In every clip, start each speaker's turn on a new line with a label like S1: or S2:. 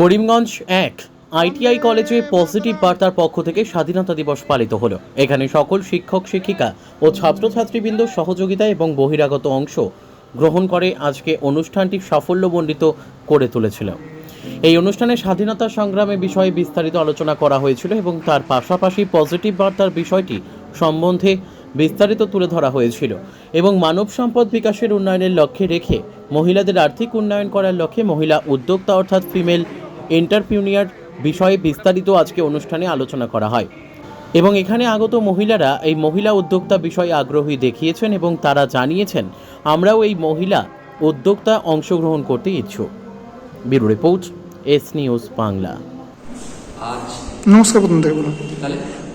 S1: করিমগঞ্জ এক আইটিআই কলেজে পজিটিভ বার্তার পক্ষ থেকে স্বাধীনতা দিবস পালিত হলো। এখানে সকল শিক্ষক, শিক্ষিকা ও ছাত্রছাত্রীবৃন্দ সহযোগিতা এবং বহিরাগত অংশ গ্রহণ করে আজকে অনুষ্ঠানটি সাফল্যমণ্ডিত করে তুলেছিল। এই অনুষ্ঠানে স্বাধীনতা সংগ্রামে বিষয়ে বিস্তারিত আলোচনা করা হয়েছিল এবং তার পাশাপাশি পজিটিভ বার্তার বিষয়টি সম্বন্ধে বিস্তারিত তুলে ধরা হয়েছিল এবং মানব সম্পদ বিকাশের উন্নয়নের লক্ষ্যে রেখে মহিলাদের আর্থিক উন্নয়ন করার লক্ষ্যে মহিলা উদ্যোক্তা অর্থাৎ ফিমেল এন্টারপ্রিনিয়ার বিষয়ে বিস্তারিত আজকে অনুষ্ঠানে আলোচনা করা হয়। এবং এখানে আগত মহিলারা এই মহিলা উদ্যোক্তা বিষয়ে আগ্রহী দেখিয়েছেন এবং তারা জানিয়েছেন আমরাও এই মহিলা উদ্যোক্তা অংশগ্রহণ করতে ইচ্ছুক। Bureau report S News Bangla.
S2: নমস্কার প্রথম থেকে বলুন।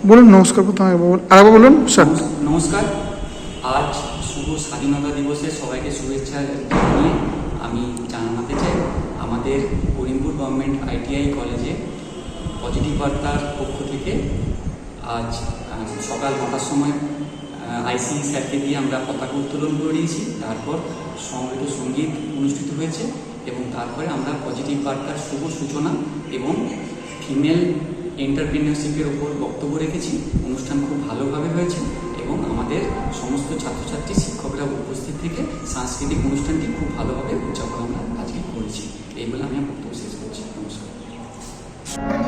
S2: বলুন নমস্কার প্রথম বলুন আরেকবার বলুন স্যার।
S3: নমস্কার। আজ শুভ স্বাধীনতা দিবসে সবাইকে শুভেচ্ছা জানিয়ে আমি জানাতে চাই, আমাদের করিমপুর গভর্নমেন্ট আইটিআই কলেজে পজিটিভ বার্তার পক্ষ থেকে আজ সকাল নটার সময় আইসি স্যারকে দিয়ে আমরা পতাকা উত্তোলন করে দিয়েছি। তারপর সমবেত সংগীত অনুষ্ঠিত হয়েছে এবং তারপরে আমরা পজিটিভ বার্তার শুভ সূচনা এবং ফিমেল এন্টারপ্রিনিয়রশিপের ওপর বক্তব্য রেখেছি। অনুষ্ঠান খুব ভালোভাবে হয়েছে এবং আমাদের সমস্ত ছাত্রছাত্রী, শিক্ষকরা উপস্থিত থেকে সাংস্কৃতিক অনুষ্ঠানটি খুব ভালোভাবে উদযাপন আমরা আজকে করেছি। এই বলে আমি বক্তব্য শেষ করছি। নমস্কার।